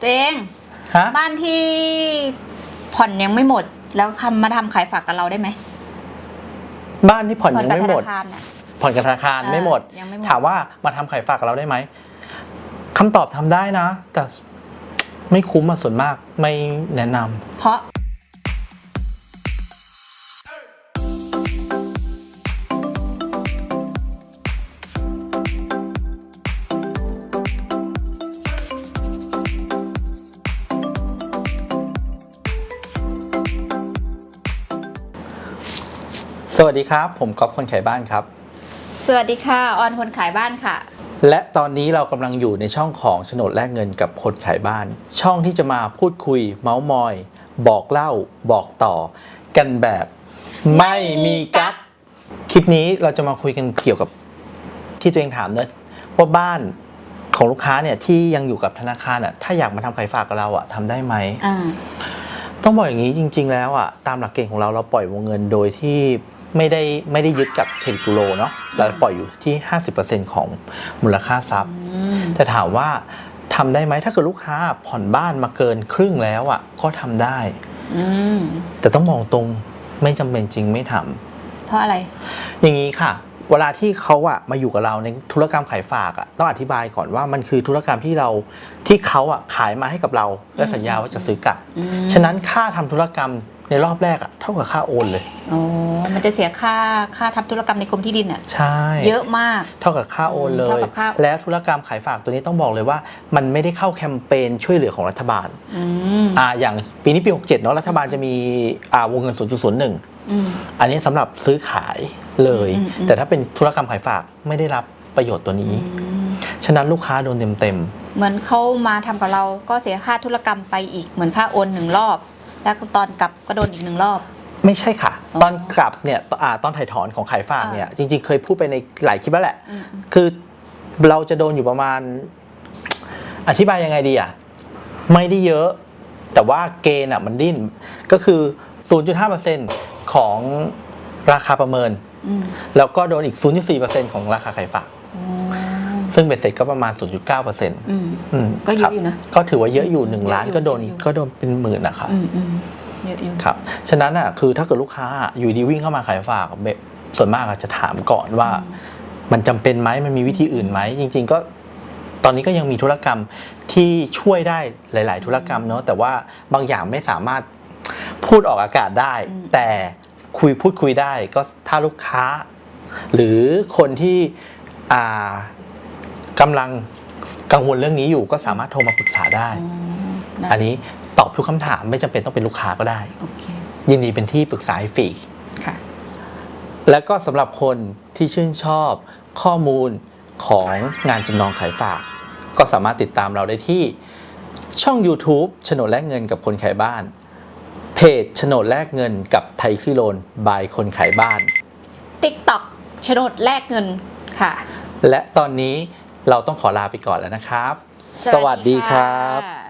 ตัวเองฮะบ้านที่ผ่อนยังไม่หมด แล้วทำมาทำขายฝากกับเราได้ไหมบ้านที่ผ่อนยังกับไม่ธหมนาดคารน่ะ ผ่อนกับธนาคารเออไม่หมด ยังไม่หมด ถามว่ามาทำขายฝากกับเราได้ไหมคำตอบทำได้นะ แต่ไม่คุ้มมาส่วนมากไม่แนะนำ เพราะ สวัสดีครับ ผมก๊อฟคนขายบ้านครับ สวัสดีค่ะ ออนคนขายบ้านค่ะ และตอนนี้เรากำลังอยู่ในช่องของโฉนดแลกเงินกับคนขายบ้าน ช่องที่จะมาพูดคุย เมาส์มอย บอกเล่า บอกต่อ กันแบบ ไม่มีกั๊กคลิปนี้เราจะมาคุยกันเกี่ยวกับที่ตัวเองถามเนอะว่าบ้านของลูกค้าเนี่ยที่ยังอยู่กับธนาคารอะถ้าอยากมาทำขายฝากกับเราอะทำได้ไหม อ่า ต้องบอกอย่างนี้จริง ๆ แล้วอะตามหลักเกณฑ์ของเราเราปล่อยวงเงินโดยที่ ไม่ได้ไม่ได้ยึดกับเครดิตบูโรเนาะเราปล่อยอยู่ที่ 50%ของมูลค่าทรัพย์อืมแต่ถามว่าทำได้ไหมถ้าเกิดลูกค้าผ่อนบ้านมาเกินครึ่งแล้วอะก็ทำได้อืมแต่ต้องมองตรงไม่จำเป็นจริงไม่ทำเพราะอะไร อย่างนี้ค่ะ เวลาที่เขาอะมาอยู่กับเราในธุรกรรมขายฝากอะต้องอธิบายก่อนว่ามันคือธุรกรรมที่เราที่เขาอะขายมาให้กับเรา และสัญญาว่าจะซื้อกลับอืมฉะนั้นค่าทำธุรกรรมในรอบแรกอะเท่ากับค่าโอนเลยโอ้มันจะเสียค่าค่าทำธุรกรรมในกรมที่ดินอะใช่ เยอะมาก เท่ากับค่าโอนเลเท่ายกับค่าแล้วธุรกรรมขายฝากตัวนี้ต้องบอกเลยว่า มันไม่ได้เข้าแคมเปญช่วยเหลือของรัฐบาลอืมอ่าอย่างปีนี้ปี 67เนาะรัฐบาลจะมีอ่าวงเงิน 0.01 อืมอันนี้สำหรับซื้อขายเลยอืมอืมแต่ถ้าเป็นธุรกรรมขายฝากไม่ได้รับประโยชน์ตัวนี้อืมฉะนั้นลูกค้าโดนเต็มเหมือนเขามาทำกับเราก็เสียค่าธุรกรรมไปอีกเหมือนค่าโอนหนึ่งรอบ แล้วตอนกลับก็โดนอีกหนึ่งรอบๆไม่ใช่ค่ะอ๋อตอนกลับเนี่ยอ่าตอนถ่ายถอนของขายฝากเนี่ยจริง ๆ เคยพูดไปในหลายคลิปแล้วแหละอืมอืมคือเราจะโดนอยู่ประมาณ อธิบายยังไงดีอะไม่ได้เยอะ แต่ว่าเกณฑ์อะมันดิ้นก็คือ 0.5% ของราคาประเมินอืมแล้วก็โดนอีก 0.4%ของราคาขายฝากอ๋อซึ่งเป็นเสร็จก็ประมาณ 0.9%อืมอืมก็เยครัอะบอยู่นะ ก็ถือว่าเยอะอยู่ 1 ล้านเยอะอยู่ก็โดนเยอะอยู่ก็โดนเป็นหมื่นนะครับอืมอืมเยอะอยู่ครับ ฉะนั้นอะคือถ้าเกิดลูกค้าอยู่ดีวิ่งเข้ามาขายฝากแบบส่วนมากอาจจะถามก่อนว่า มันจำเป็นไหมมันมีวิธีอื่นไหมจริง ๆ ก็ตอนนี้ก็ยังมีธุรกรรมที่ช่วยได้หลาย ๆ ธุรกรรมเนาะแต่ว่าบางอย่างไม่สามารถ พูดออกอากาศได้อืมแต่คุยพูดคุยได้ก็ถ้าลูกค้า หรือคนที่อ่ากำลังกังวลเรื่องนี้อยู่ก็สามารถโทรมาปรึกษาได้อ๋อได้ อันนี้ตอบทุกคำถามไม่จำเป็นต้องเป็นลูกค้าก็ได้โอเคยินดีเป็นที่ปรึกษาให้ฟรีค่ะแล้วก็สำหรับคนที่ชื่นชอบข้อมูลของงานจำนองขายฝาก ก็สามารถติดตามเราได้ที่ช่อง YouTube โฉนดแลกเงินกับคนขายบ้าน เพจโฉนดแลกเงินกับไทยซิโลนบายคนขายบ้าน ติ๊กต็อกโฉนดแลกเงินค่ะ และตอนนี้เราต้องขอลาไปก่อนแล้วนะครับ สวัสดีครับค่ะ